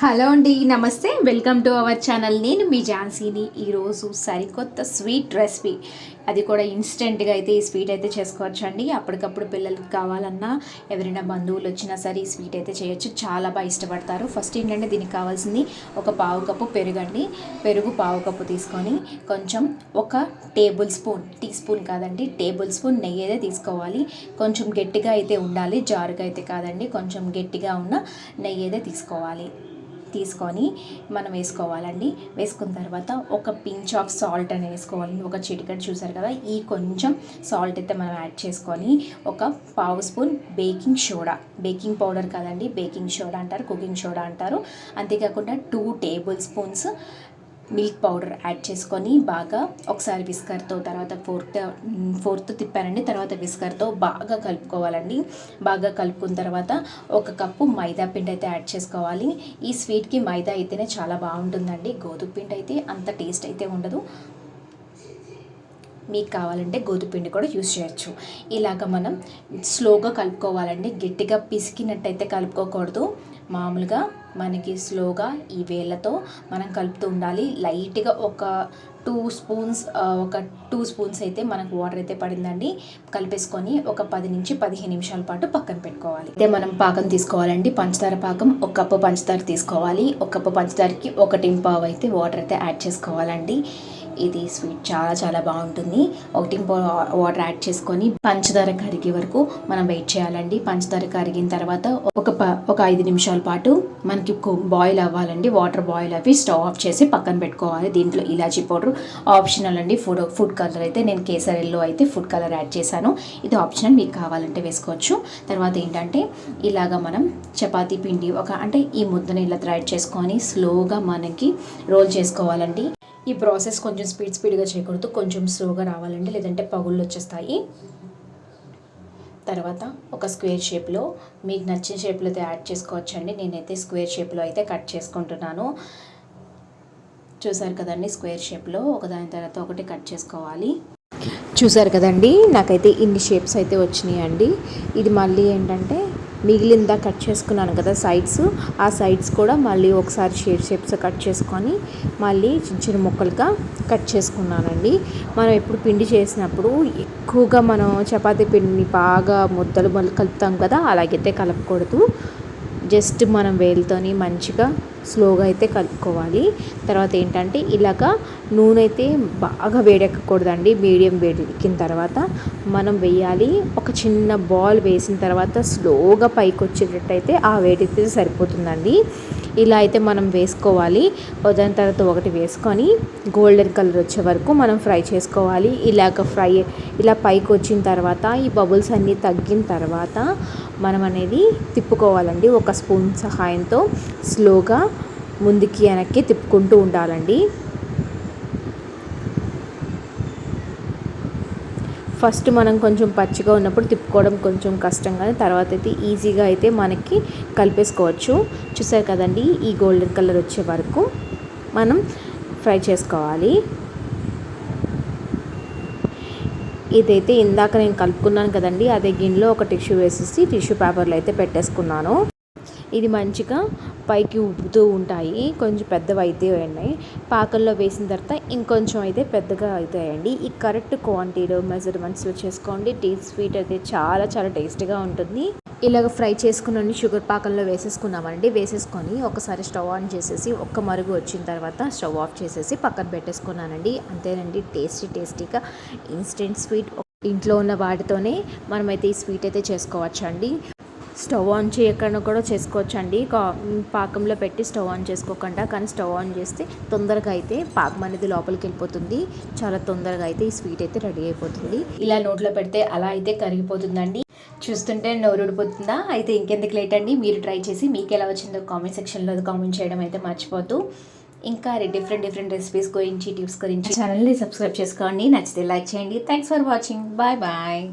Hello అండి నమస్తే. Welcome to our channel. నేను మీ ఝాన్సీని. ఈరోజు సరికొత్త స్వీట్ రెసిపీ. అది కూడా ఇన్స్టెంట్గా అయితే ఈ స్వీట్ అయితే చేసుకోవచ్చు అండి. అప్పటికప్పుడు పిల్లలకి కావాలన్నా ఎవరైనా బంధువులు వచ్చినా సరే ఈ స్వీట్ అయితే చేయొచ్చు. చాలా బాగా ఇష్టపడతారు. ఫస్ట్ ఏంటంటే దీనికి కావాల్సింది ఒక పావు కప్పు పెరుగు అండి. పెరుగు పావు కప్పు తీసుకొని కొంచెం ఒక టేబుల్ స్పూన్ టీ స్పూన్ కాదండి టేబుల్ స్పూన్ నెయ్యి అయితే తీసుకోవాలి. కొంచెం గట్టిగా అయితే ఉండాలి. జారుగా అయితే కాదండి. కొంచెం గట్టిగా ఉన్న నెయ్యి అయితే తీసుకోవాలి. తీసుకొని మనం వేసుకోవాలండి. వేసుకున్న తర్వాత ఒక పించ్ ఆఫ్ సాల్ట్ అని వేసుకోవాలండి. ఒక చిటికెట్ చూసారు కదా? ఈ కొంచెం సాల్ట్ అయితే మనం యాడ్ చేసుకొని ఒక పావు spoon baking soda. Baking powder కదండి. బేకింగ్ సోడా అంటారు కుకింగ్ సోడా అంటారు. అంతేకాకుండా two tablespoons milk powder add చేసుకొని బాగా ఒకసారి విస్కర్తో తర్వాత ఫోర్త్ ఫోర్త్ తిప్పారండి. తర్వాత విస్కర్తో బాగా కలుపుకోవాలండి. బాగా కలుపుకున్న తర్వాత ఒక కప్పు మైదా పిండి అయితే యాడ్ చేసుకోవాలి. ఈ స్వీట్కి మైదా అయితేనే చాలా బాగుంటుందండి. గోధుమ పిండి అయితే అంత టేస్ట్ అయితే ఉండదు. మీకు కావాలంటే గోధుమపిండి కూడా యూస్ చేయొచ్చు. ఇలాగ మనం స్లోగా కలుపుకోవాలండి. గట్టిగా పిసికినట్టయితే కలుపుకోకూడదు. మామూలుగా మనకి స్లోగా ఈ వేళ్ళతో మనం కలుపుతూ ఉండాలి. లైట్గా ఒక టూ స్పూన్స్ ఒక టూ స్పూన్స్ అయితే మనకు వాటర్ అయితే పడిందండి. కలిపేసుకొని ఒక పది నుంచి పదిహేను నిమిషాల పాటు పక్కన పెట్టుకోవాలి. అయితే మనం పాకం తీసుకోవాలండి. పంచదార పాకం ఒక కప్పు పంచదార తీసుకోవాలి. ఒక కప్పు పంచదారకి ఒకటి పావు అయితే వాటర్ అయితే యాడ్ చేసుకోవాలండి. ఇది స్వీట్ చాలా చాలా బాగుంటుంది. ఒకటి వాటర్ యాడ్ చేసుకొని పంచదార కరిగే వరకు మనం వెయిట్ చేయాలండి. పంచదార కరిగిన తర్వాత ఒక ఒక ఐదు నిమిషాల పాటు మనకి బాయిల్ అవ్వాలండి. వాటర్ బాయిల్ అవి స్టవ్ ఆఫ్ చేసి పక్కన పెట్టుకోవాలి. దీంట్లో ఇలాచీ పౌడర్ ఆప్షనల్ అండి. ఫుడ్ ఫుడ్ కలర్ అయితే నేను కేసరిలో అయితే ఫుడ్ కలర్ యాడ్ చేశాను. ఇది ఆప్షనల్ మీకు కావాలంటే వేసుకోవచ్చు. తర్వాత ఏంటంటే ఇలాగ మనం చపాతీ పిండి ఒక అంటే ఈ ముద్దని ఇలా థ్రైడ్ చేసుకొని స్లోగా మనకి రోల్ చేసుకోవాలండి. ఈ ప్రాసెస్ కొంచెం స్పీడ్ స్పీడ్గా చేయకూడదు. కొంచెం స్లోగా రావాలండి. లేదంటే పగుళ్ళు వచ్చేస్తాయి. తర్వాత ఒక స్క్వేర్ షేప్లో మీకు నచ్చిన షేప్లో అయితే యాడ్ చేసుకోవచ్చండి. నేనైతే స్క్వేర్ షేప్లో అయితే కట్ చేసుకుంటున్నాను. చూసారు కదండి స్క్వేర్ షేప్లో ఒకదాని తర్వాత ఒకటి కట్ చేసుకోవాలి. చూసారు కదండి? నాకైతే ఇన్ని షేప్స్ అయితే వచ్చినాయి అండి ఇది మళ్ళీ ఏంటంటే మిగిలిందా కట్ చేసుకున్నాను కదా సైడ్స్ ఆ సైడ్స్ కూడా మళ్ళీ ఒకసారి షేప్ షేప్స్ కట్ చేసుకొని మళ్ళీ చిన్న చిన్న ముక్కలుగా కట్ చేసుకున్నానండి. మనం ఎప్పుడు పిండి చేసినప్పుడు ఎక్కువగా మనం చపాతీ పిండిని బాగా ముద్దలు మళ్ళీ కలుపుతాం కదా అలాగైతే కలపకూడదు. జస్ట్ మనం వేలుతోని మంచిగా స్లోగా అయితే కలుపుకోవాలి. తర్వాత ఏంటంటే ఇలాగా నూనె అయితే బాగా వేడెక్కకూడదండి. మీడియం వేడెక్కిన తర్వాత మనం వేయాలి. ఒక చిన్న బాల్ వేసిన తర్వాత స్లోగా పైకి వచ్చేటట్టయితే ఆ వేడితే సరిపోతుందండి. ఇలా అయితే మనం వేసుకోవాలి. దాని తర్వాత ఒకటి వేసుకొని గోల్డెన్ కలర్ వచ్చే వరకు మనం ఫ్రై చేసుకోవాలి. ఇలాగ ఫ్రై ఇలా పైకి వచ్చిన తర్వాత ఈ బబుల్స్ అన్నీ తగ్గిన తర్వాత మనం అనేది తిప్పుకోవాలండి. ఒక స్పూన్ సహాయంతో స్లోగా ముందుకి వెనక్కి తిప్పుకుంటూ ఉండాలండి. ఫస్ట్ మనం కొంచెం పచ్చిగా ఉన్నప్పుడు తిప్పుకోవడం కొంచెం కష్టం కానీ తర్వాత అయితే ఈజీగా అయితే మనకి కలిపేసుకోవచ్చు. చూసారు కదండి ఈ గోల్డెన్ కలర్ వచ్చే వరకు మనం ఫ్రై చేసుకోవాలి. ఇదైతే ఇందాక నేను కలుపుకున్నాను కదండి అదే గిన్నెలో ఒక టిష్యూ వేసేసి టిష్యూ పేపర్లో అయితే పెట్టేసుకున్నాను. ఇది మంచిగా పైకి ఉబ్బుతూ ఉంటాయి. కొంచెం పెద్దవి అయితే ఉన్నాయి. వేసిన తర్వాత ఇంకొంచెం అయితే పెద్దగా అవుతాయండి ఈ కరెక్ట్ క్వాంటిటీలో మెజర్మెంట్స్లో చేసుకోండి. టీ స్వీట్ అయితే చాలా చాలా టేస్టీగా ఉంటుంది. ఇలాగ ఫ్రై చేసుకున్న షుగర్ పాకంలో వేసేసుకున్నామండి వేసేసుకొని ఒకసారి స్టవ్ ఆన్ చేసేసి ఒక్క మరుగు వచ్చిన తర్వాత స్టవ్ ఆఫ్ చేసేసి పక్కన పెట్టేసుకున్నానండి. అంతేనండి టేస్టీ టేస్టీగా ఇన్స్టెంట్ స్వీట్. ఇంట్లో ఉన్న వాటితోనే మనమైతే ఈ స్వీట్ అయితే చేసుకోవచ్చండి. స్టవ్ ఆన్ చేయకుండా కూడా చేసుకోవచ్చండి. పాకంలో పెట్టి స్టవ్ ఆన్ చేసుకోకుండా కానీ స్టవ్ ఆన్ చేస్తే తొందరగా అయితే పాకం అనేది లోపలికి వెళ్ళిపోతుంది. చాలా తొందరగా అయితే ఈ స్వీట్ అయితే రెడీ అయిపోతుంది. ఇలా నోట్లో పెడితే అలా అయితే కరిగిపోతుందండి. చూస్తుంటే నోరుడిపోతుందా అయితే ఇంకెందుకు లేట్ అండి? మీరు ట్రై చేసి మీకు ఎలా వచ్చిందో కామెంట్ సెక్షన్లో కామెంట్ చేయడం అయితే మర్చిపోతూ ఇంకా డిఫరెంట్ డిఫరెంట్ రెసిపీస్ గురించి టిప్స్ గురించి ఛానల్ని సబ్స్క్రైబ్ చేసుకోండి. నచ్చితే లైక్ చేయండి. Thanks for watching. Bye bye.